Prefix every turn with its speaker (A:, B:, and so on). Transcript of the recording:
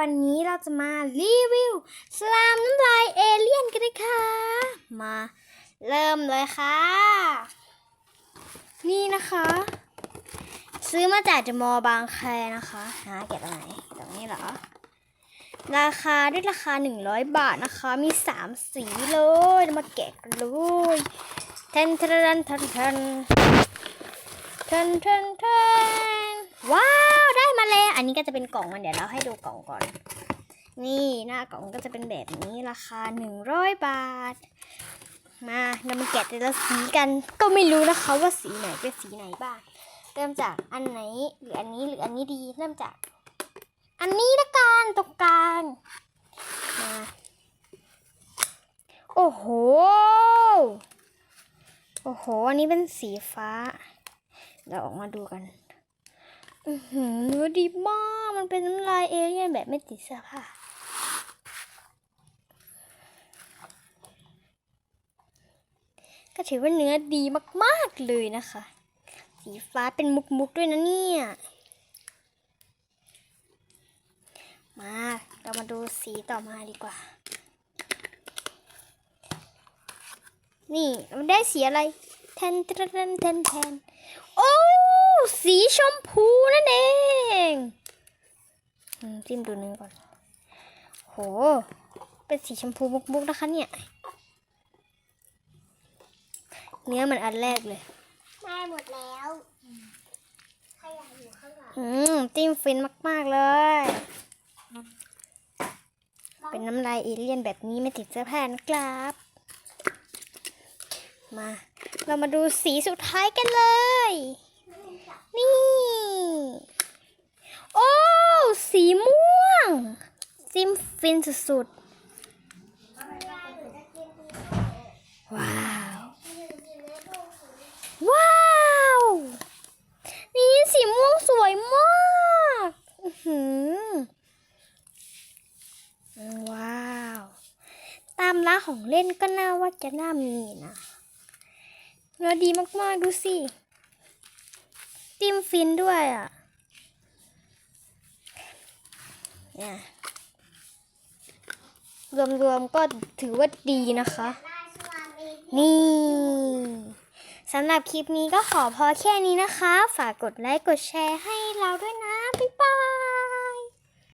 A: วันนี้เราจะมารีวิวสลามน้ำลายเอเลี่ยนกันนะคะมาเริ่มเลยค่ะ นี่นะคะ ซื้อมาจากเดอะมอบางแคนะคะหาเก็บอะไรตรงนี้เหรอ ราคาด้วยราคา 100 บาทนะคะ มี 3 สีเลยมาแกะกันเลยเทนเทนเทนเทนเทนเทนเทนว้า อันนี้ก็จะเป็นกล่องมันเดี๋ยวเราให้ดูกล่องก่อน นี่หน้ากล่องก็จะเป็นแบบนี้ราคา 100 บาท มาเรามาแกะแต่ละสีกัน ก็ไม่รู้นะคะว่าสีไหนเป็นสีไหนบ้าง เริ่มจากอันไหนหรืออันนี้หรืออันนี้ดี เริ่มจาก อันนี้ละกันตรงกลางมาโอ้โห โอ้โห อันนี้เป็นสีฟ้า เราออกมาดูกัน อือหือเนื้อดีมาก มันเป็นน้ำลายเอเลี่ยนแบบไม่ติดเสื้อผ้าก็ถือว่าเนื้อดีมาก ๆ เลยนะคะ สีฟ้าเป็นมุก ๆ ด้วยนะเนี่ย มาเรามาดูสีต่อมาดีกว่า นี่มันได้สีอะไร ทนแทนแทนแทนแทนโอ้ สีชมพูนั่นเองอืมจิ้มดูเนื้อก่อน โห เป็นสีชมพูมุกๆนะคะเนี่ย เนื้อมันอันแรกเลย
B: ได้หมดแล้วขยะอยู่ข้างหลัง
A: อืม จิ้มฟินมากๆเลย เป็นน้ำลายเอเลี่ยนแบบนี้ไม่ติดเสื้อผ้านะครับ มา เรามาดูสีสุดท้ายกันเลย นี่ โอ้ สีม่วงจิมฟินสุดๆ ว้าว ว้าว นี่สีม่วงสวยมากอือว้าว ตามร้านของเล่นก็น่าว่าจะน่ามีนะ เนื้อดีมากๆ ดูสิ จิ้มฟินด้วยอะเนี่ยรวมๆก็ถือว่าดีนะคะ นี่สำหรับคลิปนี้ก็ขอพอแค่นี้นะคะ ฝากกดไลค์ กดแชร์ให้เราด้วยนะ บ๊ายบาย